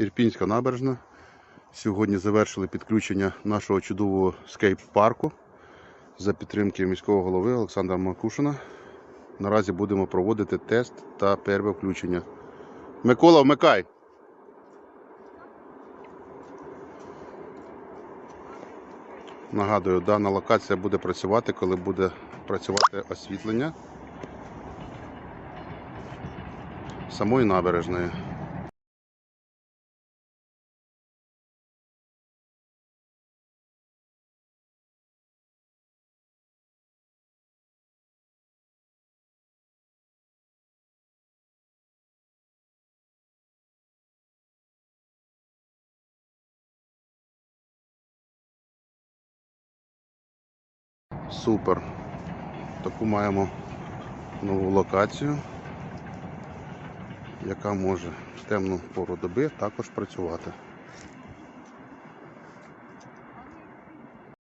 Ірпінська набережна. Сьогодні завершили підключення нашого чудового скейп-парку за підтримки міського голови Олександра Макушина. Наразі будемо проводити тест та перше включення. Микола, вмикай! Нагадую, дана локація буде працювати, коли буде працювати освітлення самої набережної. Супер. Таку маємо нову локацію, яка може в темну пору доби також працювати.